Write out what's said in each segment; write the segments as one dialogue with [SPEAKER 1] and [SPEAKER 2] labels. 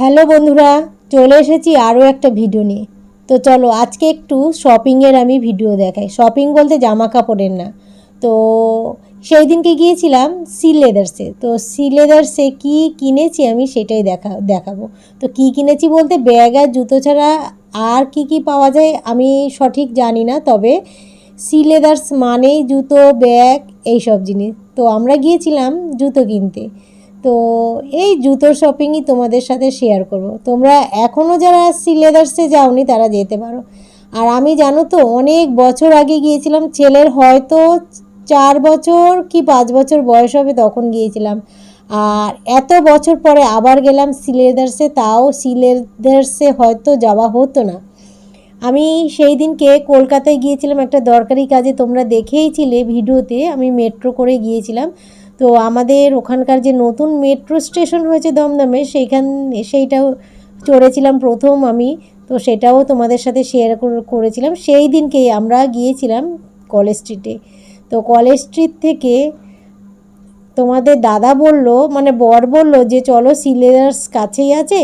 [SPEAKER 1] Hello বন্ধুরা, চলে এসেছি আরও একটা ভিডিও নিয়ে। তো চলো, আজকে একটু শপিংয়ের আমি ভিডিও দেখাই। শপিং বলতে জামা কাপড়ের না। তো সেই দিনকে গিয়েছিলাম সি লেদার্সে তো সি লেদার্সে কী কিনেছি আমি সেটাই দেখা, দেখাবো। তো কী কিনেছি বলতে, ব্যাগ আর জুতো ছাড়া আর কি কি পাওয়া যায় আমি সঠিক জানি না, তবে সি লেদার্স মানেই জুতো, ব্যাগ, এইসব জিনিস। তো আমরা গিয়েছিলাম জুতো কিনতে। তো এই জুতোর শপিংই তোমাদের সাথে শেয়ার করব। তোমরা এখনও যারা সি লেদার্সে যাওনি, তারা যেতে পারো। আর আমি জানো তো, অনেক বছর আগে গিয়েছিলাম, ছেলের হয়তো চার বছর কি পাঁচ বছর বয়স হবে তখন গিয়েছিলাম। আর এত বছর পরে আবার গেলাম সিলেদার্সে, তাও সি লেদার্সে হয়তো যাওয়া হতো না। আমি সেই দিনকে কলকাতায় গিয়েছিলাম, একটা দরকারি কাজে তোমরা দেখেইছিলে ভিডিওতে, আমি মেট্রো করে গিয়েছিলাম। তো আমাদের ওখানকার যে নতুন মেট্রো স্টেশন হয়েছে দমদমে, সেইখান, সেইটাও চড়েছিলাম প্রথম আমি। তো সেটাও তোমাদের সাথে শেয়ার করেছিলাম। সেই দিনকেই আমরা গিয়েছিলাম কলেজ স্ট্রিটে তো কলেজ স্ট্রিট থেকে তোমাদের দাদা বলল মানে বর বলল যে, চলো সি লেদার্স কাছেই আছে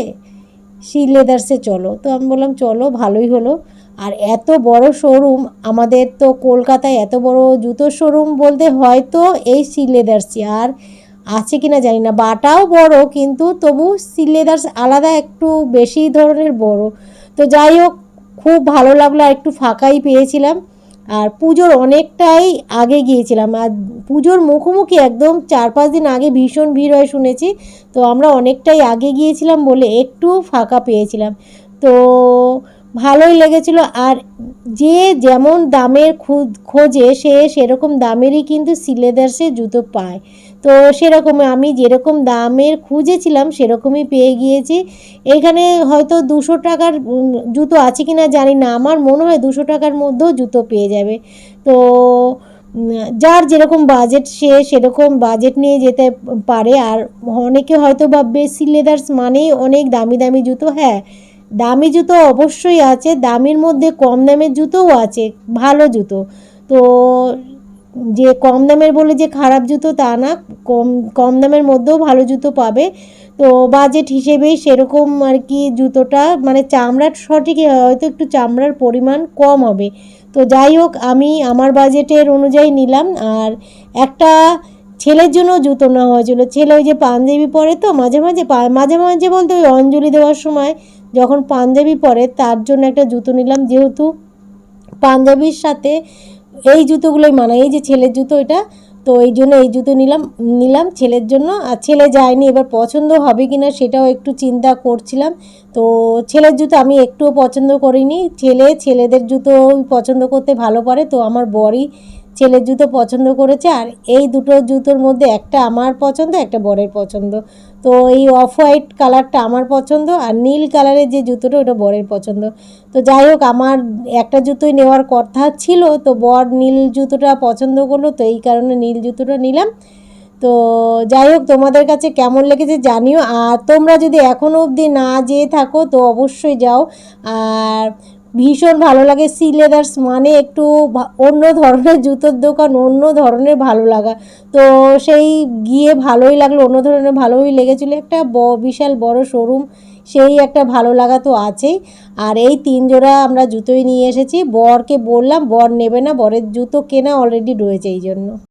[SPEAKER 1] সি লেদার্সে চলো। তো আমি বললাম, চলো, ভালোই হলো। আর এত বড় শোরুম আমাদের তো কলকাতায় এত বড় জুতোর শোরুম বলতে হয়তো এই সি লেদার্সই আর আছে কিনা জানি না। বাটাও বড়, কিন্তু তবু সি লেদার্স আলাদা একটু বেশি ধরনের বড়। তো যাই হোক, খুব ভালো লাগল আর একটু ফাঁকাই পেয়েছিলাম। আর পুজোর অনেকটাই আগে গিয়েছিলাম। আর পুজোর মুখোমুখি একদম চার পাঁচ দিন আগে ভীষণ ভিড় হয় শুনেছি। তো আমরা অনেকটাই আগে গিয়েছিলাম বলে একটু ফাঁকা পেয়েছিলাম। তো ভালোই লেগেছিল আর যে যেমন দামের খোঁজে সে সেরকম দামেরই কিন্তু সিলেদার্সে জুতো পায়। তো সেরকম আমি যেরকম দামের খুঁজেছিলাম সেরকমই পেয়ে গিয়েছি। এখানে হয়তো দুশো টাকার জুতো আছে কি না জানি না। আমার মনে হয় দুশো টাকার মধ্যেও জুতো পেয়ে যাবে। তো যার যেরকম বাজেট, সে সেরকম বাজেট নিয়ে যেতে পারে। আর অনেকে হয়তো বা ভাববে সিলেদার্স মানেই অনেক দামি দামি জুতো হ্যাঁ। দামি জুতো অবশ্যই আছে, দামির মধ্যে কম দামের জুতোও আছে, ভালো জুতো। তো যে কম দামের বলে যে খারাপ জুতো তা না, কম কম দামের মধ্যেও ভালো জুতো পাবে। তো বাজেট হিসেবেই সেরকম আর কি জুতোটা মানে চামড়ার সঠিক, হয়তো একটু চামড়ার পরিমাণ কম হবে। তো যাই হোক, আমি আমার বাজেটের অনুযায়ী নিলাম। আর একটা ছেলের জন্য জুতো নেওয়া হয়েছিল। ছেলে ওই যে পাঞ্জাবি পরে তো মাঝে মাঝে মাঝে মাঝে বলতে ওই অঞ্জলি দেওয়ার সময় যখন পাঞ্জাবি পরে, তার জন্য একটা জুতো নিলাম। যেহেতু পাঞ্জাবির সাথে এই জুতোগুলোই মানায়, এই যে ছেলের জুতো এটা, তো এই জন্য এই জুতো নিলাম নিলাম ছেলের জন্য। আর ছেলে যায়নি, এবার পছন্দ হবে কি না সেটাও একটু চিন্তা করছিলাম। তো ছেলের জুতো আমি একটুও পছন্দ করিনি। ছেলে, ছেলেদের জুতো পছন্দ করতে ভালো পারে, তো আমার বরই ছেলের জুতো পছন্দ করেছে আর এই দুটো জুতোর মধ্যে একটা আমার পছন্দ, একটা বরের পছন্দ। তো এই অফ হোয়াইট কালারটা আমার পছন্দ আর নীল কালারের যে জুতোটা ওটা বরের পছন্দ। তো যাই হোক, আমার একটা জুতোই নেওয়ার কথা ছিল, তো বর নীল জুতোটা পছন্দ করল, তো এই কারণে নীল জুতোটা নিলাম। তো যাই হোক, তোমাদের কাছে কেমন লেগেছে জানিও, আর তোমরা যদি এখনও অবধি না যেয়ে থাকো, তো অবশ্যই যাও। আর ভীষণ ভালো লাগে সি লেদার্স মানে একটু অন্য ধরনের জুতোর দোকান, অন্য ধরনের ভালো লাগা। তো সেই গিয়ে ভালোই লাগল, অন্য ধরনের ভালোই লেগেছিলো। একটা বিশাল বড় শোরুম সেই একটা ভালো লাগা তো আছেই। আর এই তিন জোড়া আমরা জুতোই নিয়ে এসেছি। বরকে বললাম, বর নেবে না, বরের জুতো কেনা অলরেডি রয়েছে এই জন্য।